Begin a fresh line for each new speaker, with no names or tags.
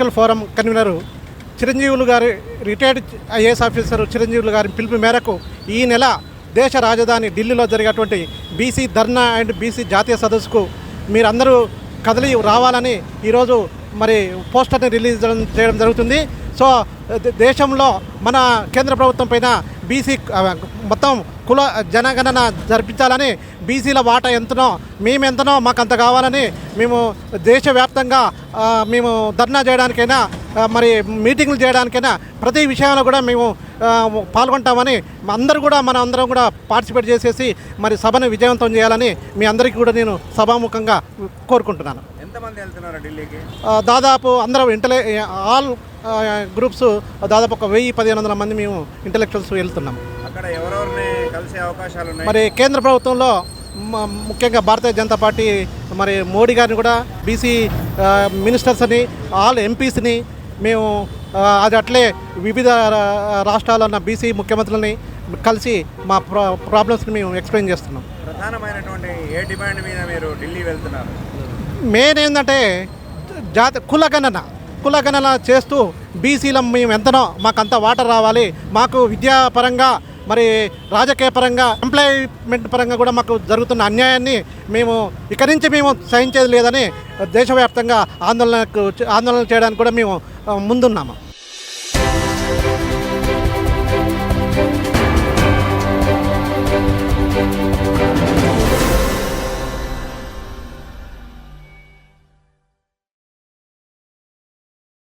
Political forum convener చిరంజీవులు గారి retired IAS officer చిరంజీవులు గారి పిలుపు మేరకు ఈ నెల దేశ రాజధాని ఢిల్లీలో జరిగేటువంటి బీసీ ధర్నా అండ్ బీసీ జాతీయ సదస్సుకు మీరందరూ కదిలి రావాలని ఈరోజు మరి పోస్టర్ని రిలీజ్ చేయడం- చేయడం జరుగుతుంది. సో దేశంలో మన కేంద్ర ప్రభుత్వం పైన బీసీ మొత్తం కుల జనగణన జరిపించాలని బీసీల వాటా ఎంతనో మేము ఎంతనో మాకు అంత కావాలని మేము దేశవ్యాప్తంగా మేము ధర్నా చేయడానికైనా మరి మీటింగ్లు చేయడానికైనా ప్రతి విషయంలో కూడా మేము పాల్గొంటామని అందరూ కూడా మన అందరం కూడా పార్టిసిపేట్ చేసేసి మరి సభను విజయవంతం చేయాలని మీ అందరికీ కూడా నేను సభాముఖంగా కోరుకుంటున్నాను.
ఎంతమంది వెళ్తున్నారు ఢిల్లీకి?
దాదాపు అందరం ఇంటలే ఆల్ గ్రూప్స్ దాదాపు ఒక వెయ్యి పదిహేను వందల మంది మేము ఇంటలెక్చువల్స్ వెళ్తున్నాము
అక్కడ ఎవరెవరిని కలిసే అవకాశాలు ఉన్నాయి?
మరి కేంద్ర ప్రభుత్వంలో ముఖ్యంగా భారతీయ జనతా పార్టీ మరి మోడీ గారిని కూడా బీసీ మినిస్టర్స్ అని ఆల్ ఎంపీస్ని మేము అది అట్లే వివిధ రాష్ట్రాల్లో ఉన్న బీసీ ముఖ్యమంత్రులని కలిసి మా ప్రా ప్రాబ్లమ్స్ని మేము ఎక్స్ప్లెయిన్ చేస్తున్నాం.
ప్రధానమైనటువంటి ఏ డిమాండ్ మీద మీరు ఢిల్లీ వెళ్తున్నారు?
మెయిన్ ఏంటంటే జాతి కులగణన కులగణన చేస్తూ బీసీలం మేము ఎంతనో మాకు అంత వాటర్ రావాలి. మాకు విద్యాపరంగా మరి రాజకీయ పరంగా ఎంప్లాయ్మెంట్ పరంగా కూడా మాకు జరుగుతున్న అన్యాయాన్ని మేము ఇక్కడి నుంచి మేము సహించేది లేదని దేశవ్యాప్తంగా ఆందోళనకు ఆందోళన చేయడానికి కూడా మేము ముందున్నాము.